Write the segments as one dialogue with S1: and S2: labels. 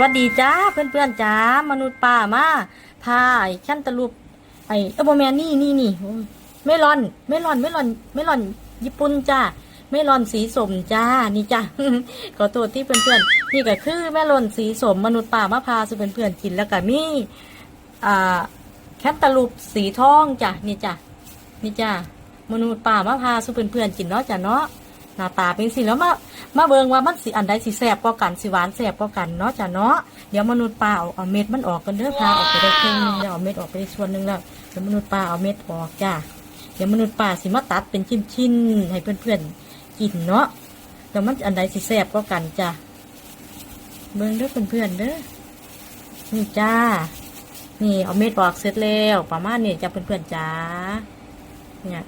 S1: วัสดีจ้าเพื่อนๆจ้ามนุษย์ป่ามาพาไอ้ขั้นตะลุปไอ้เออโบแมนนี่นี่นี่เมลอนเมลอนเมลอนเมลอนญี่ปุ่นจ้าเมลอนสีสมจ้านี่จ้าขอโทษที่เพื่อนๆนี่ก็คือเมลอนสีสมมนุษย์ป่ามาพาสู่เพื่อนๆกินแล้วก็มีอ่าแคนตาลูปสีทองจ้ะนี่จ้ะนี่จ้ามนุษย์ป่ามาพาสู่เพื่อนๆกินเนาะจ้ะเนาะ หน้าตาเป็นสิแล้วมามาเบิงว่ามันสิอันใดสิแซ่บกว่ากันสิหวานแซ่บกว่ากันเนาะจ้ะเนาะเดี๋ยวมนุษย์ป่าเอาเอาเม็ดมันออกกันเด้อพาออกไปได้ครึ่งนึงแล้วเอาเม็ดออกไปได้ส่วนหนึงแล้วเดี๋ยวมนุษย์ป่าเอาเม็ดออกจ้ะเดี๋ยวมนุษย์ป่าสิมาตัดเป็นชิ้นๆให้เพื่อนๆกินเนาะแล้วมันอันใดสิแซ่บกว่ากันจ้ะเบิงเด้อเพื่อนๆเด้อนี่จ้า นี่เอาเม็ดออกเสร็จแล้วประมาณนี้จ้ะเพื่อนๆจ้าเนี่ย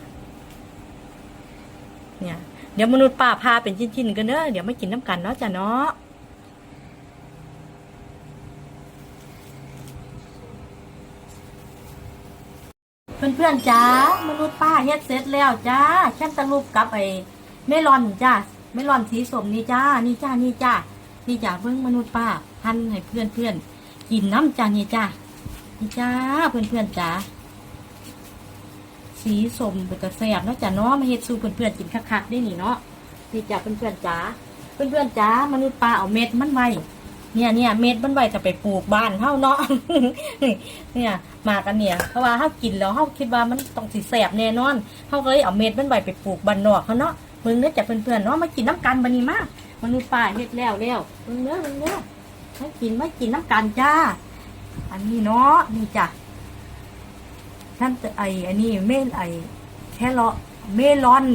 S1: เนี่ย เดี๋ยวมนุษย์ป้าพาเป็นชิ้นๆกันเนอะเดี๋ยวไม่กินน้ำกันเนาะจ้ะเนาะเพื่อนๆจ้ามนุษย์ป้าเฮ็ดเสร็จแล้วจ้าแค่ตะลุปกับไอ้เมลอนจ้าเมลอนสีสมนี่จ้านี่จ้านี่จ้านี่จ้าเพิ่งมนุษย์ป้าหั่นให้เพื่อนๆกินน้ำจ้านี่จ้านี่จ้าเพื่อนๆจ้า สีสมเป็นกระแสบเนาะจ้ะเนาะมาเฮ็ดสู่เพื่อนๆกินคักๆได้นี่เนาะนี่จ้ะเพื่อนๆจ๋าเพื่อนๆจ๋ามนุษย์ป้าเอาเม็ดมันไว้เนี่ยเนี่ยเม็ดมันไว้จะไปปลูกบ้านเฮาเนาะเนี่ยมากันเนี่ยเพราะว่าเฮากินแล้วเฮาคิดว่ามันต้องสิแสบแน่นอนเฮาก็เลยเอาเม็ดมันไว้ไปปลูกบ้านนอกเขาเนาะมึงเด้อจ้ะเพื่อนๆเนาะมากินน้ำกันบัดนี้มามนุษย์ป้าเฮ็ดแล้วแล้วมึงเด้อมึงเด้อมากินมากินน้ำกันจ้า อันนี้เนาะนี่จ้ะ ท่านไออันนี้เมลไอแค่เลาะเมลอน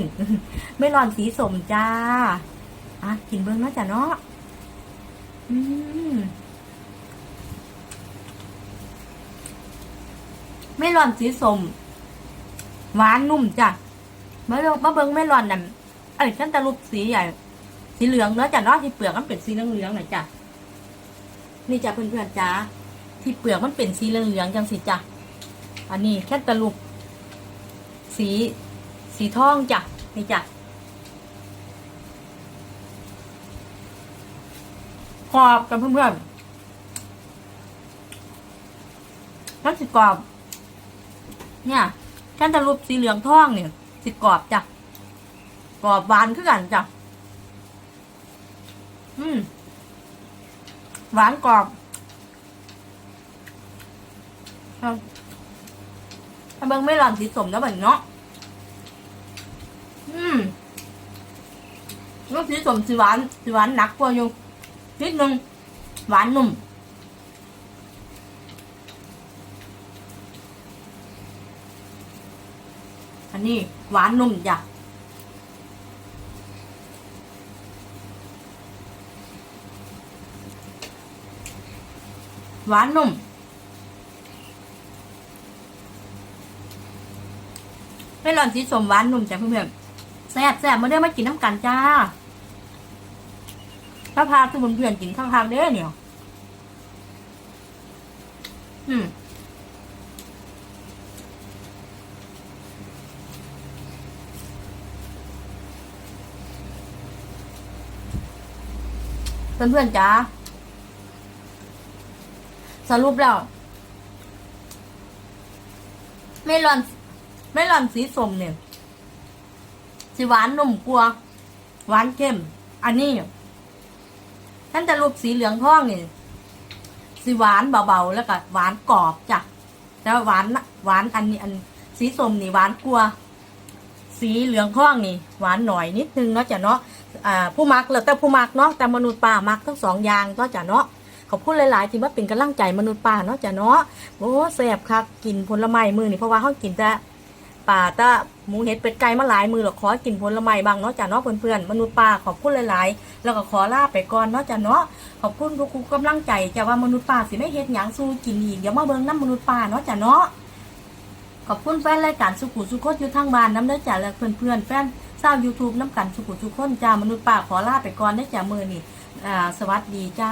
S1: เมลอนสีสมจ้าอะกินเบิ้งเนาะจ้ะเนาะอืมเมลอนสีสมหวานนุ่มจ้ะมาเบิ่งมาเบิ้งเมลอนนั่นไอ้ฉันตะลุกสีใหญ่สีเหลืองเนาะจ้ะเนาะที่เปลือกมันเป็นสีเหลืองๆหน่อยจ้ะนี่จ้ะเพื่อนๆจ้าที่เปลือกมันเป็นสีเหลืองๆจังสิจ้ะ อันนี้แค่ตะลุกสีสีทองจ้ะนี่จ้ะกรอบกันเพื่อนๆมันสิกรอบ เนี่ยแค่ตะลุกสีเหลืองทองเนี่ยสิกรอบจ้ะกรอบหวานขึ้นกันจ้ะอืมหวานกรอบครับ ถ้าเบิ้งไม่หล่อนสีสมแล้วแบบเนาะ อืมลูกสีสมสีหวานสีหวานหนักกว่าอยู่นิดนึงหวานนุ่มอันนี้หวานนุ่มจ้ะหวานนุ่ม ไม่ร้อนสีสมหวานนุ่มจ้ะเพื่อนๆแซ่บแซ่บมาเด้อมากินน้ำกันจ้าถ้าพาทุกเพื่อนๆกินข้างๆเด้อเนี่ยอืมเพื่อนๆจ้าสรุปแล้วไม่ร้อน ไม่ร้อนสีส้มเนี่ยสีหวานนุ่มกลัว หวานเข้ม อันนี้ท่านจะรูปสีเหลืองทองเนี่ยสีหวานเบาๆแล้วก็หวานกรอบจ้ะแต่ว่าหวานหวานอันนี้อันสีส้มนี่หวานกลัว สีเหลืองทองนี่ หวานหน่อยนิดนึงเนาะจ้ะเนาะผู้มักแล้วแต่ผู้มักเนาะแต่มนุษย์ป่ามักทั้งสองอย่างก็จ้ะเนาะขอบคุณหลายๆ ที่มาเป็นกำลังใจมนุษย์ป่าเนาะจ้ะเนาะโอ้แซ่บคักกินผลไม้มือนี่เพราะว่าเขากินแต่ ป่าตะหมูเห็ดเป็ดไก่มาหลายมือหรอกขอกินผลไม้บางเนาะจ้ะเนาะเพื่อนๆมนุษย์ป่าขอบคุณหลายๆ แล้วก็ขอลาไปก่อนเนาะจ้ะเนาะขอบคุณทุกๆกำลังใจจ้ะว่ามนุษย์ป่าสิไม่เฮ็ดหยังสู้กินอีกเดี๋ยวมาเบิ่งน้ำมนุษย์ป่าเนาะจ้ะเนาะขอบคุณแฟนรายการสุขุสุขนอยู่ทางบ้านน้ำเด้อจ้ะและเพื่อนๆแฟนชาวยูทูบน้ำกันสุขุสุขคนจ้ามนุษย์ป่าขอลาไปก่อนได้อจ้ะมือนี่อ่าสวัสดีจ้า